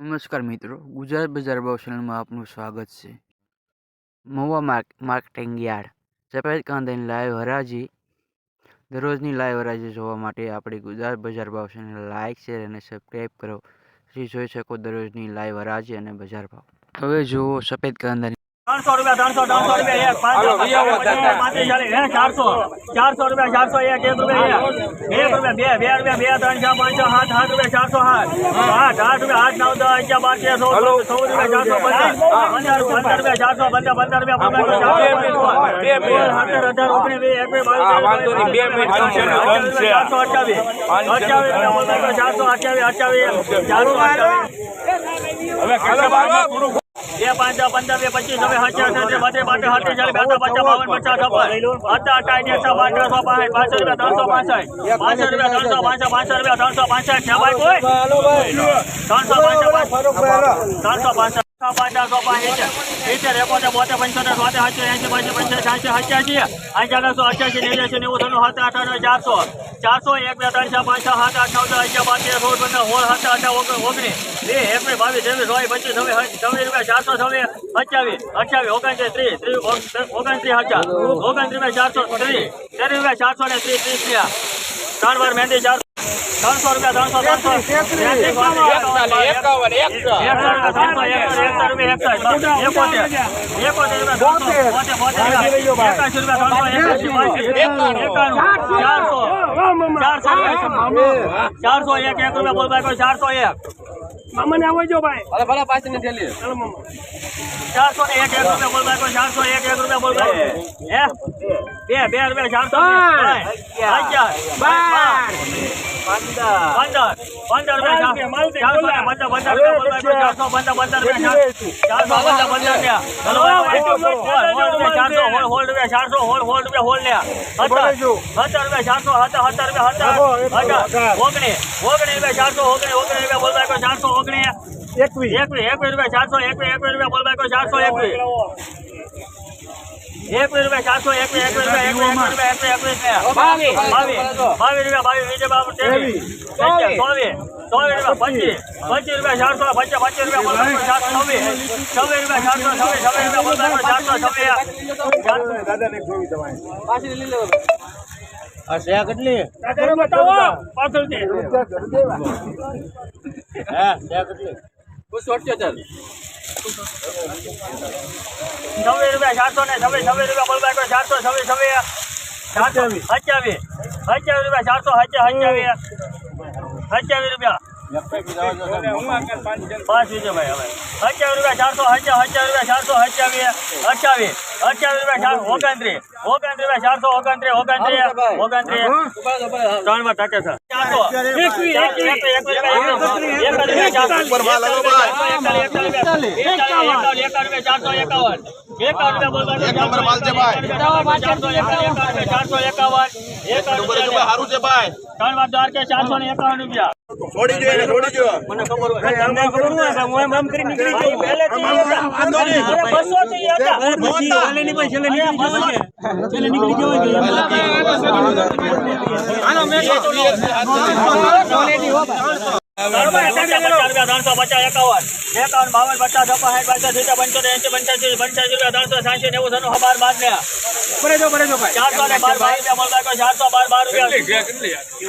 નમસ્કાર મિત્રો, ગુજરાત બજાર ભાવ ચેનલમાં આપનું સ્વાગત છે. મહુવા માર્ક માર્કેટિંગ યાર્ડ સફેદ કાંદાની લાઈવ હરાજી. દરરોજની લાઈવ હરાજી જોવા માટે આપણી ગુજરાત બજાર ભાવ ચેનલ લાઇક શેર અને સબસ્ક્રાઈબ કરો. જોઈ શકો દરરોજની લાઈવ હરાજી અને બજાર ભાવ. હવે જુઓ સફેદ કાંદાની ત્રણસો રૂપિયા ત્રણસો ત્રણસો રૂપિયા એક પાંચસો પાંત્રીસ ચાલીસ હે ચારસો ચારસો રૂપિયા ચારસો એક એક રૂપિયા એક એક રૂપિયા બે બે રૂપિયા બે ત્રણ ચાર પાંચ છ સાત સાત રૂપિયા ચારસો સાત આઠ આઠ રૂપિયા આઠ નવ દસ અગિયાર બાર તેર ચૌદ ચૌદ રૂપિયા ચારસો પંદર પંદર પંદર રૂપિયા ચારસો પંદર પંદર રૂપિયા પંદર ચારસો અઢાર ઓગણીસ વીસ એકવીસ બાવીસ ચારસો અઠ્યાવીસ અઠ્યાવીસ રૂપિયા બોલતા ચારસો અઠ્યાવીસ અઠ્યાવીસ ચારસો અઠ્યાવીસ બે પાંચ પંદર બે પચીસ હવે હજાર છે બધે બાટે હાથે ચાલે બેઠા બચ્ચા બાવન પચાસ હતા પાંચ પાંચસો રૂપિયા ત્રણસો પાંસઠ. પાંચસો રૂપિયા ત્રણસો પાંસઠ પાંચસો રૂપિયા ત્રણસો પાંસઠ. છે ભાઈ કોઈ ત્રણસો પાંસઠ ત્રણસો પાંસઠ. પચાસો પાંચ સિત્તેર એકોતેર બોતેર પંચોતેર સોતેર સાતસો એંસી પંચી પંચાસી સત્યાસી અગિયારસો અઠ્યાસી અઠાણું ચારસો ચારસો એક બે ત્રણ પાંચ છ સાત આઠ નવ દસ અગિયાર બાર તેર સોળ પંદર બે એકવીસ બાવીસ ત્રેવીસ ચોવીસ પચીસ છવ્વીસ છવ્વીસ રૂપિયા ચારસો છવ્વીસ અઠ્યાવીસ અઠ્યાવીસ ઓગણત્રીસ ત્રીસ ત્રીસ ઓગણત્રીસ હજાર ઓગણત્રીસ ચારસો ત્રીસ ત્રીસ રૂપિયા ચારસો ને ત્રીસ ત્રીસ રૂપિયા ત્રણ વાર મહેંદી ચારસો ત્રણસો રૂપિયા ત્રણસો ત્રણસો એકાવન એકસો ત્રણસો એકસો એકસો રૂપિયા એકસો એકોતેર એકોતેર રૂપિયા ત્રણસો બોતેર બોતેર રૂપિયા એકાશી રૂપિયા ત્રણસો એકાશી બાસી એકાણું ચારસો ચારસો ચારસો એક એક રૂપિયા બોલ ભાઈ ચારસો એક મામાને આવજો ભાઈ ચારસો ને એક એક રૂપિયા બોલ ભાઈ बंदर बंदर में चार सौ का बंदर बोल रहा चार सौ बंदर बंदर में चार सौ बोल रहा है चार चार सौ एक एक એકવીસ એકવીસ રૂપિયા ચારસો એકવીસ એકવીસ રૂપિયા એકવીસ એકવીસ રૂપિયા એકવીસ એકવીસ બાવીસ બાવીસ બાવીસ રૂપિયા બાવીસ વિજય બાબુ ત્રેવીસ ચોવીસ ચોવીસ રૂપિયા પચીસ પચીસ રૂપિયા ચારસો પચીસ પચીસ રૂપિયા બોલ ભાઈ ચારસો છવ્વીસ છવ્વીસ રૂપિયા ચારસો છવ્વીસ છવ્વીસ રૂપિયા બોલ ભાઈ ચારસો છવ્વીસ બતાવો પાછળથી છવ્વીસ રૂપિયા ચારસો ને છવ્વીસ છવ્વીસ રૂપિયા બોલ ભાઈ ચારસો છવ્વીસ છવ્વીસ ચારસો અઠ્યાવીસ અઠ્યાવીસ રૂપિયા ચારસો અઠ્યાવીસ અઠ્યાવીસ રૂપિયા પાંચ વિજયભાઈ હવે અઠ્યાવીસ રૂપિયા ચારસો અઠ્યાવીસ અઠ્યાવીસ રૂપિયા ચારસો અઠ્યાવીસ અઠ્યાવીસ અઠ્યાવીસ રૂપિયા ચારસો ઓગણત્રીસ ઓગણત્રીસ રૂપિયા ચારસો ઓગણત્રીસ ઓગણત્રીસ ઓગણત્રીસ ત્રણ વાર ટકે છે ચારસો એકવીસ એકવીસ એકવીસ એકવીસ ચારસો ચારસો એકાવન એકાવન રૂપિયા બોલ એક નંબર માલ છે ભાઈ. ચારસો એકાવન ચારસો એકાવન એકાવન રૂપિયા સારું છે ભાઈ ત્રણ વાર દ્વાર કે ચારસો ને એકાવન રૂપિયા છોડી દો એને છોડી દો મને ખબર હોય તમને ખબર હોય કે હું એમ આમ કરી નીકળી ગઈ પહેલેથી વાંધો નહીં. અરે બસો થી હતા પછી છેલ્લે ની પણ છેલ્લે નીકળી જવું છે છેલ્લે નીકળી જવું છે હાલો મેં ત્રણસો પચાસ એકાવન. એકાવન બાવન પચાસ સાઠ પચાસ સિત્તેર પંચોતેર એંસી પંચ્યાસી પંચ્યાસી રૂપિયા ત્રણસો સાંસી નેવું ધનું બાર બાર ને ચારસો ને બાર બાર રૂપિયા બોલ બાર ચારસો બાર બાર રૂપિયા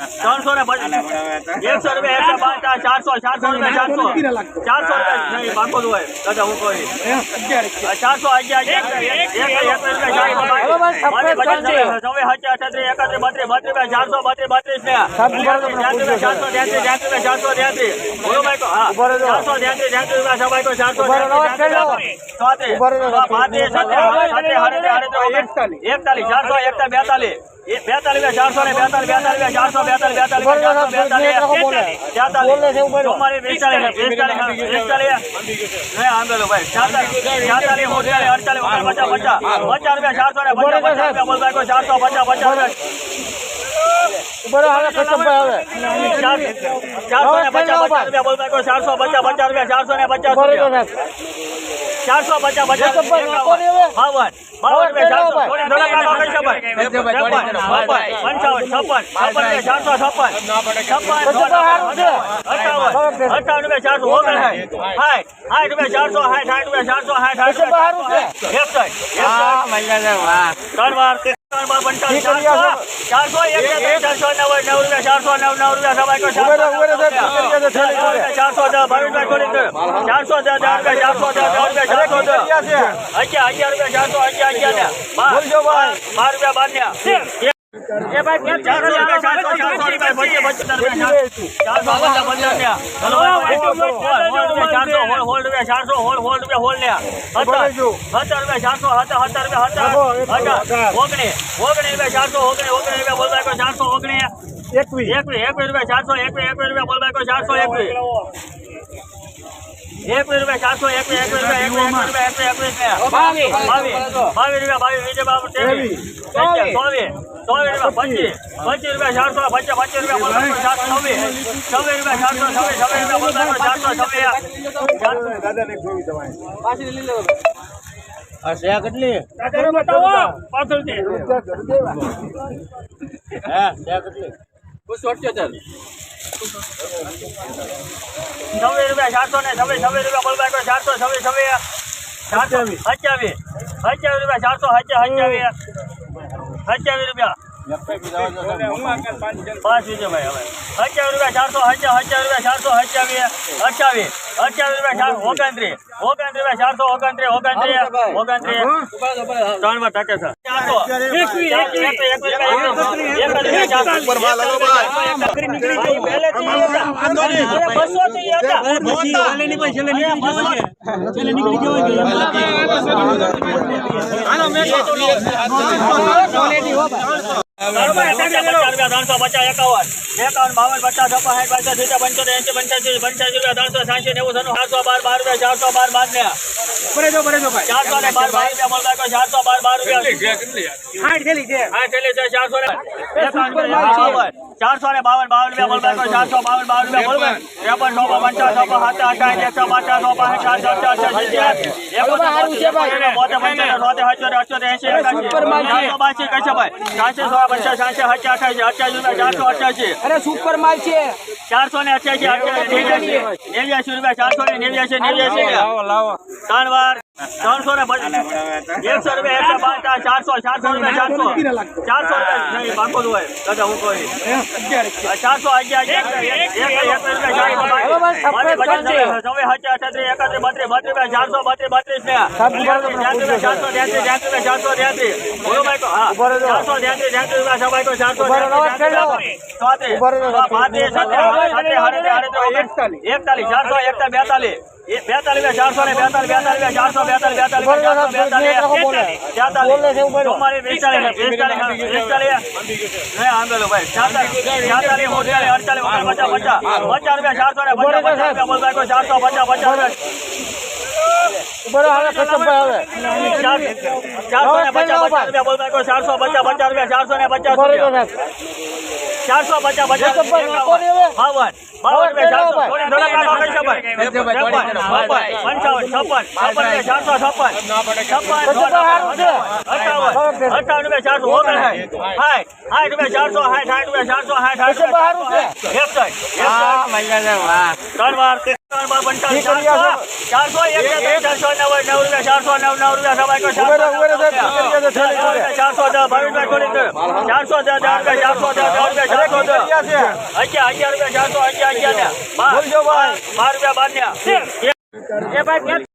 ત્રણસો ને એકસો રૂપિયા એકસો પાંચ ચારસો ચારસો રૂપિયા ચારસો. ચારસો રૂપિયા નહીં બાકો હોય. દાદા હું કહી ચારસો એક એક ચારસો બત્રીસ બત્રીસ ને. ચારસો ત્યાંત્રીસ ત્યાંત્રીસ ચારસો ત્યાંત્રીસ બોલો ચારસો ત્યાંત્રીસ ત્યાંત્રીસ સભાઈ કો ચારસો એકતાલીસ. ચારસો એકતા બેતાલીસ. बैतालीस सौ बच्चा बच्चा हज़ार सौ बैतालीस बैतालीस बच्चा बच्चा चार सौ बच्चा पचास बड़ा हाल बच्चा बच्चा रुपया। बोल भाई बच्चा ચારસો પચાસ પચાસ. બાવન બાવન રૂપિયા ચારસો. પંચાવન છપ્પન. છપ્પન બે ચારસો છપ્પન. છપ્પન અઠાવન અઠાવન ચારસો. ઓગણ સાઠ સાઠ ચારસો સાઠ સાઠ ચારસો. સાઠ સાઠ એકસઠ ત્રણ વાર અગિયાર રૂપિયા ચારસો અગિયાર અગિયાર બાર બાર રૂપિયા બાર ને રૂપિયા ચારસો હલો હોલ રૂપિયા ચારસો હોલ હોલ રૂપિયા. ચારસો ચારસો રૂપિયા બોલવા ચારસો ઓગણીસ એકવીસ. એકવીસ રૂપિયા ચારસો એકવીસ એકવીસ રૂપિયા કોઈ ચારસો એકવીસ. એકવીસ રૂપિયા ચારસો એકવીસ એકવીસ રૂપિયા એકવીસ એકવીસ એકવીસ એકવીસ બાવીસ બાવીસ બાવીસ રૂપિયા બાવીસ વિજય બાબુ ત્રેવીસ ચોવીસ ચોવીસ રૂપિયા પચીસ પચીસ રૂપિયા ચારસો પચીસ પચીસ રૂપિયા બોલવા કોઈ ચારસો છવ્વીસ છવ્વીસ રૂપિયા ચારસો છવ્વીસ છવ્વીસ રૂપિયા બોલવા કોઈ ચારસો છવ્વીસ દાદાને બતાવો પાછળથી છવ્વીસ રૂપિયા ચારસો ને છવ્વીસ છવ્વીસ રૂપિયા બોલવા કોઈ ચારસો છવ્વીસ છવ્વીસ ચારસો અઠ્યાવીસ અઠ્યાવીસ રૂપિયા ચારસો અઠ્યાવીસ અઠ્યાવીસ રૂપિયા પાંચ વિજયભાઈ હવે અઠ્યાવીસ રૂપિયા ચારસો અઠ્યાવીસ રૂપિયા ચારસો અઠ્યાવીસ અઠ્યાવીસ અઠ્યાવીસ રૂપિયા ચારસો ઓગણત્રીસ ઓગણત્રીસ રૂપિયા ચારસો ઓગણત્રીસ ઓગણત્રીસ ઓગણત્રીસ ત્રણ વાર ટકે છે ત્રણસો પચાસ એકાવન એકાવન બાવન પચાસ સાઠ પચાસ સિત્તેર પંચોતેર એંસી પંચ્યાસી પંચ્યાસી રૂપિયા ત્રણસો સાંસી નેવું ત્રણ ચારસો બાર બાર રૂપિયા ચારસો બાર બાર ને ચારસો ને બાર બાર રૂપિયા મળતા ચારસો બાર બાર રૂપિયા હાથ થેલી છે છે ચારસો ને એકાવન બાવન ચારસો ને બાવન બાવન રૂપિયા ચારસો બાવન બાવન રૂપિયા બોલવા ત્રેપન સો પંચાવન સો સાત અઠાવન એકસો પચાસ સો પાંચ ચાર ચાર ચાર ચાર સિત્તેર એકોતેર બોતેર પંચોતેર સોતેર અઠ્યોતેર અઠ્યોતેર એંસી એકાસી ચારસો ને અઠ્યાસી અઠ્યાસી નેવ્યાસી નેવ્યાસી રૂપિયા ચારસો ને નેવ્યાસી નેવ્યાસી ત્રણ વાર ત્રણસો ને એકસો રૂપિયા ચારસો ચારસો રૂપિયા ચારસો. ચારસો રૂપિયા નહીં બાકો હોય. દાદા હું કહી ચારસો ચારસો બત્રીસ ચારસો ને ચારસો ત્યાંત્રીસ ત્યાંત્રીસ ચારસો ત્યાંત્રીસ બોલો ભાઈ તો હા. ચારસો ત્યાંત્રીસ ત્યાંત્રીસ સભાઈ તો ચારસો પાંત્રીસ એકતાલીસ ચારસો એકતા બેતાલીસ. એ બેતાલીસ ચારસો ને બેતાલીસ બેતાલીસ ચારસો બેતાલીસ બેતાલીસ ચારસો બેતાલીસ તેતાલીસ ચુમ્માલીસ બેતાલીસ બેતાલીસ બેતાલીસ નહીં આંબેલો ભાઈ ચારતાલીસ ચારતાલીસ મોટાલીસ અડતાલીસ ઓગણ પચાસ પચાસ પચાસ રૂપિયા ચારસો ને પચાસ પચાસ રૂપિયા બોલ ભાઈ કોઈ ચારસો પચાસ પચાસ રૂપિયા ચારસો પચાસ પચાસ. બાવન બાવન ચારસો. થોડી પંચાવન છપ્પન. છપ્પન રૂપિયા ચારસો છપ્પન. છપ્પન અઠાવન અઠાવન ચારસો. ઓગણ. સાઠ રૂપિયા ચારસો હાઠ રૂપિયા ચારસો. હાઠ એકસઠ ત્રણ વાર રૂપિયા બાર રૂપિયા બાર